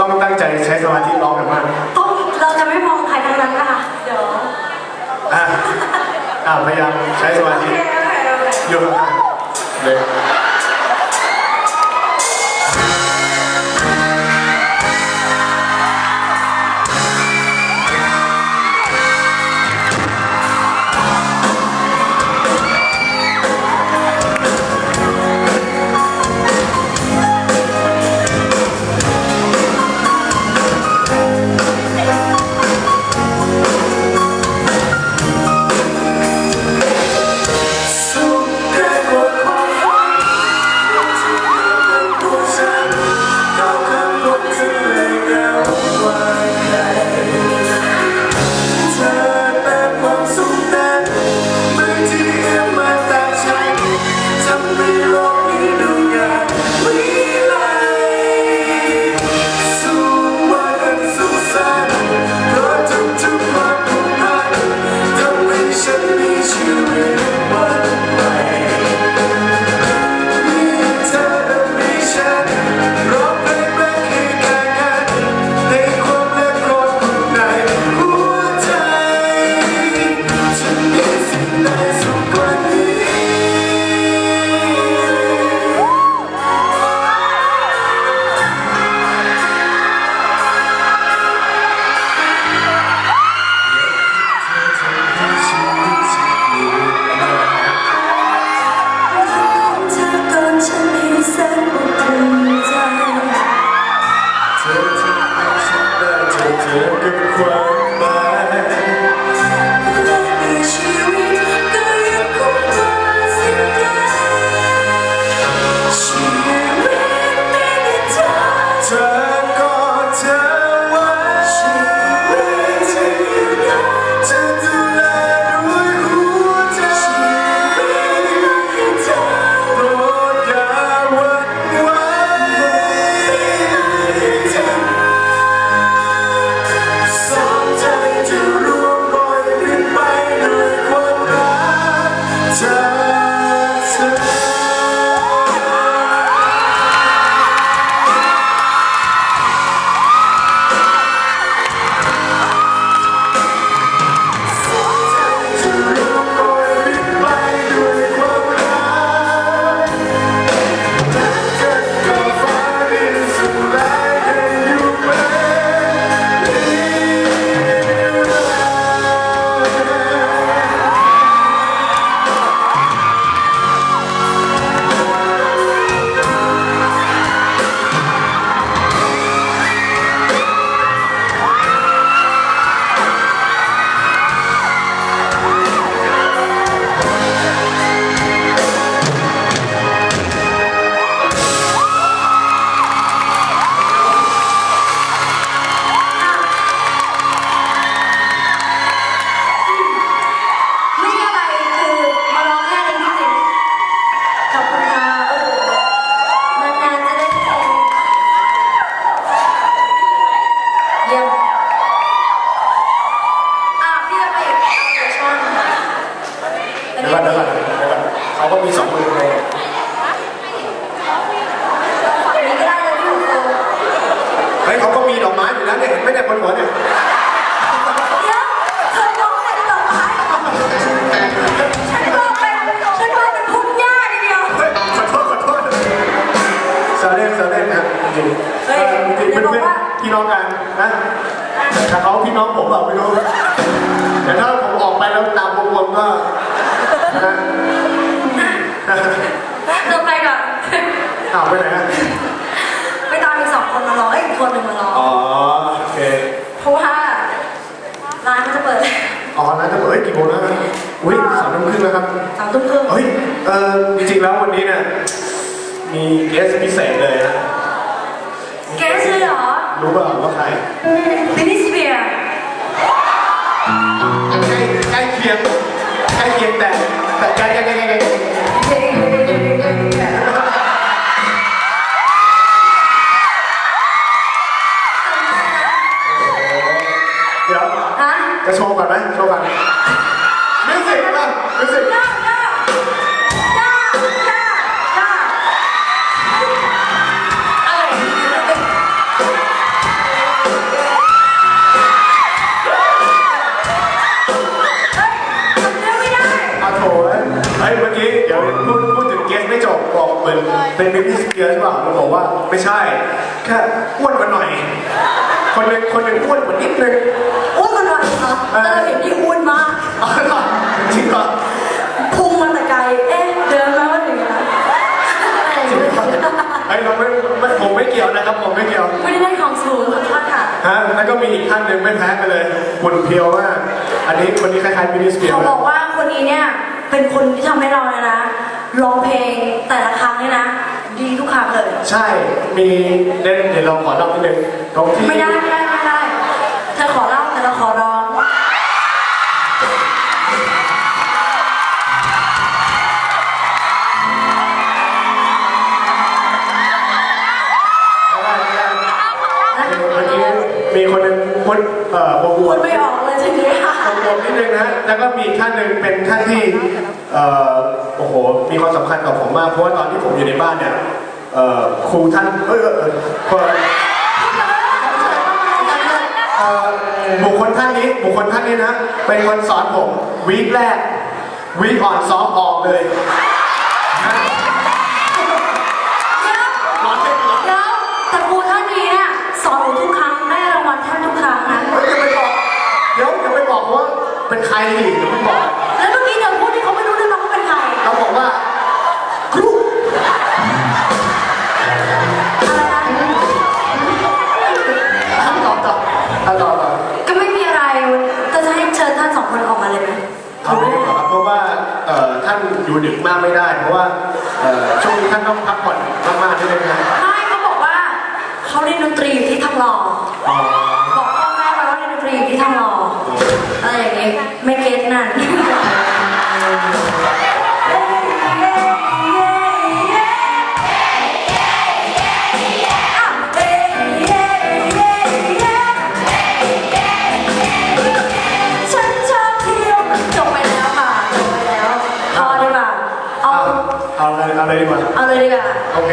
ต้องตั้งใจใช้สมาธิร้องกันมากต้องเราจะไม่มองใครทั้งนั้นนะคะเดี๋ยวอะอะพยายามใช้สมาธิโเคโอเคเค อยู่ข้าเลย บนหัวเนี่ยเซอร์เล่นเซอร์เล่นนะจริงจริงเป็นพี่น้องกันนะแต่เขาพี่น้องผมแบบไม่รู้แต่ถ้าผมออกไปแล้วตามวงวนก็นะเติมไปก่อนอ้าวไปไหนอะ เออจริงๆแล้ววันนี้เนี่ยมีเกสพิเศษเลยนะเกสเลยเหรอ รู้เปล่าว่าใครมินิสเบียร์ใกล้ใกล้เคียงใกล้เคียงแต่แต่ใกล้ใกล้ใกล้ใกล้ ไอ้เมื่อกี้เดี๋ยวพูดพูดถึงเกสไม่จบบอกเหมือนเป็นมิสเกียร์ใช่ป่ะเราบอกว่าไม่ใช่ แค่อ้วนกว่าหน่อย คนหนึ่งคนหนึ่งอ้วนกว่านิดนึงอ้วนกว่าหน่อยค่ะแต่เราเห็นที่อ้วนมากจริงเหรพุงมาแต่ไกลเอ๊ะเดินมาว่าถึงนะไอ้เราไม่ไม่ผมไม่เกี่ยวนะครับผมไม่เกี่ยวไม่ได้ความสูงขอโค่ะฮะแล้วก็มีอีกท่านหนึ่งไม่แพ้กันเลยคนเพียวมากอันนี้คนนี้คล้ายๆมินิสเกียร์เขาบอกว่าคนนี้เนี่ย เป็นคนที่ทำให้เราเนี่ยนะร้องเพลงแต่ละครั้งเนี่ยนะ ดีทุกครั้งเลย ใช่มีเดี๋ยวเดี๋ยวเราขอเล่านิดนึงตรงที่ไม่ได้ไม่ได้ไม่ได้เธอขอเล่าแต่เราขอร้อง เมื่อกี้มีคนหนึ่งพูดเอ่อวงพูวดนไม่ออกเลยทีนี้ค่ะ วงนิดนึงนะ แล้วก็มีท่านหนึ่งเป็นท่านที่เอ่อโอ้โห มีความสำคัญกับผมมาก เพราะว่าตอนที่ผมอยู่ในบ้านเนี่ยเอ่อครูท่านเออเออเออเอ่อบุคคลท่านนี้บุคคลท่านนี้นะ เป็นคนสอนผมวีคแรกวีคอ่อนซ้อมออกเลยนะ เป็นใครดิอย่าไปบอกแล้วเมื่อกี้เธอพูดที่เขาไม่รู้ด้วยนะว่าเป็นใครเราบอกว่าครูอะไรนะตอบตอบอะตอบตอบก็ไม่มีอะไรจะจะให้เชิญท่านสองคนออกมาเลยไหมเอาไม่ได้ครับเพราะว่าเอ่อท่านอยู่ดึกมากไม่ได้ เพราะว่าเอ่อช่วงนี้ท่านต้องพักผ่อนมากๆด้วยนะไม่เขาบอกว่าเขาเรียนดนตรีอยู่ที่ทองหล่อ อ๋อบอกพ่อแม่มาว่าเรียนดนตรีอยู่ที่ทองหล่อ อะไรอย่างเงี้ไม่เก็ตนั่นฉันชอบที่ยวจบไปแล้วค่ะจบไปแล้วพอดีกว่าเอาเอาเอาอะไรเอาอะไรดีกว่าเอาเลยดีกว่า โอเค